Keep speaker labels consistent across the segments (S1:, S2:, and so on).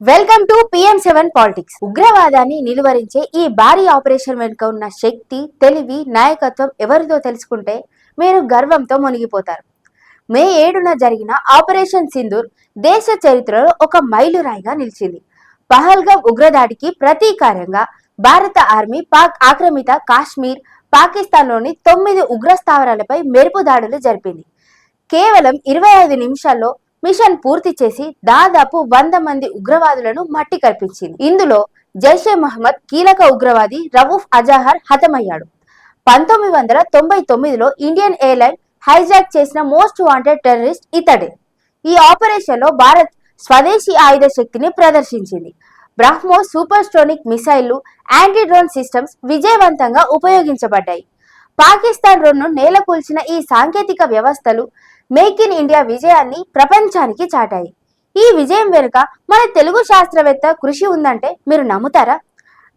S1: Welcome to PM seven politics ఉగ్రవాదాన్ని నిలువరించే ఈ భారీ ఆపరేషన్ వెనుక ఉన్న శక్తి తెలివి నాయకత్వం ఎవరిదో తెలుసుకుంటే మీరు గర్వంతో మునిగిపోతారు. మే ఏడున జరిగిన ఆపరేషన్ సింధూర్ దేశ చరిత్రలో ఒక మైలురాయిగా నిలిచింది. పహల్గా ఉగ్రదాడికి ప్రతీకారంగా భారత ఆర్మీ పాక్ ఆక్రమిత కాశ్మీర్ పాకిస్తాన్లోని తొమ్మిది ఉగ్ర స్థావరాలపై మెరుపు దాడులు జరిపింది. కేవలం ఇరవై ఐదు నిమిషాల్లో మిషన్ పూర్తి చేసి దాదాపు వంద మంది ఉగ్రవాదులను మట్టి కల్పించింది ఇందులో జైషే మహమ్మద్ కీలక ఉగ్రవాది రవూఫ్ అజాహర్ హతమయ్యాడు. పంతొమ్మిది వందల తొంభై తొమ్మిదిలో ఇండియన్ ఎయిర్లైన్ హైజాక్ చేసిన మోస్ట్ వాంటెడ్ టెర్రరిస్ట్ ఇతడే. ఈ ఆపరేషన్లో భారత్ స్వదేశీ ఆయుధ శక్తిని ప్రదర్శించింది. బ్రహ్మోస్ సూపర్ స్టోనిక్ మిసైళ్ళు యాంటీ డ్రోన్ సిస్టమ్స్ విజయవంతంగా ఉపయోగించబడ్డాయి. పాకిస్తాన్ డ్రోన్ను నేలకూల్చిన ఈ సాంకేతిక వ్యవస్థలు మేక్ ఇన్ ఇండియా విజయాన్ని ప్రపంచానికి చాటాయి. ఈ విజయం వెనుక మన తెలుగు శాస్త్రవేత్త కృషి ఉందంటే మీరు నమ్ముతారా?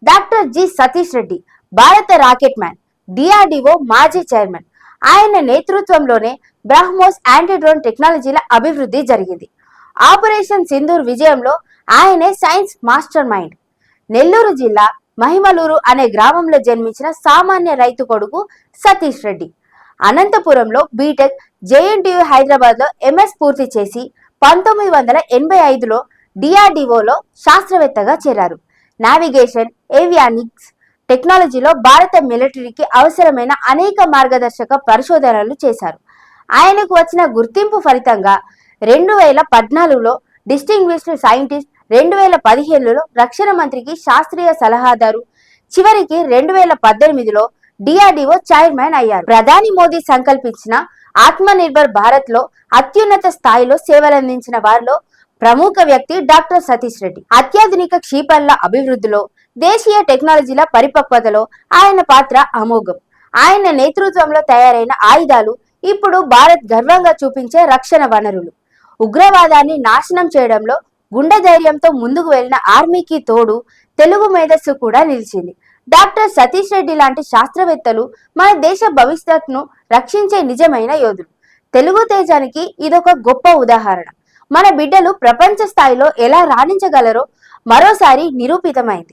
S1: డాక్టర్ జి సతీష్ రెడ్డి భారత రాకెట్ మ్యాన్ డిఆర్డిఓ మాజీ చైర్మన్. ఆయన నేతృత్వంలోనే బ్రహ్మోస్ యాంటీడ్రోన్ టెక్నాలజీల అభివృద్ధి జరిగింది. ఆపరేషన్ సింధూర్ విజయంలో ఆయనే సైన్స్ మాస్టర్ మైండ్. నెల్లూరు జిల్లా మహిమలూరు అనే గ్రామంలో జన్మించిన సామాన్య రైతు కొడుకు సతీష్ రెడ్డి. అనంతపురంలో బీటెక్ జేఎన్టీయు హైదరాబాద్లో ఎంఎస్ పూర్తి చేసి పంతొమ్మిది వందల ఎనభై ఐదులో డిఆర్డిఓలో శాస్త్రవేత్తగా చేరారు. నావిగేషన్ ఏవియానిక్స్ టెక్నాలజీలో భారత మిలిటరీకి అవసరమైన అనేక మార్గదర్శక పరిశోధనలు చేశారు. ఆయనకు వచ్చిన గుర్తింపు ఫలితంగా రెండు వేల పద్నాలుగులో డిస్టింగ్విష్డ్ సైంటిస్ట్ రెండు వేల పదిహేనులో రక్షణ మంత్రికి శాస్త్రీయ సలహాదారు. చివరికి రెండు వేల పద్దెనిమిదిలో డిఆర్డిఓ చైర్మన్ అయ్యారు. ప్రధాని మోదీ సంకల్పించిన ఆత్మ నిర్భర్ భారత్లో అత్యున్నత స్థాయిలో సేవలందించిన వారిలో ప్రముఖ వ్యక్తి డాక్టర్ సతీష్ రెడ్డి. అత్యాధునిక క్షిపణుల అభివృద్ధిలో దేశీయ టెక్నాలజీల పరిపక్వతలో ఆయన పాత్ర అమోఘం. ఆయన నేతృత్వంలో తయారైన ఆయుధాలు ఇప్పుడు భారత్ గర్వంగా చూపించే రక్షణ వనరులు. ఉగ్రవాదాన్ని నాశనం చేయడంలో గుండె ధైర్యంతో ముందుకు వెళ్ళిన ఆర్మీకి తోడు తెలుగు మేధస్సు కూడా నిలిచింది. డాక్టర్ సతీష్ రెడ్డి లాంటి శాస్త్రవేత్తలు మన దేశ భవిష్యత్తును రక్షించే నిజమైన యోధులు. తెలుగు తేజానికి ఇదొక గొప్ప ఉదాహరణ. మన బిడ్డలు ప్రపంచ స్థాయిలో ఎలా రాణించగలరో మరోసారి నిరూపితమైంది.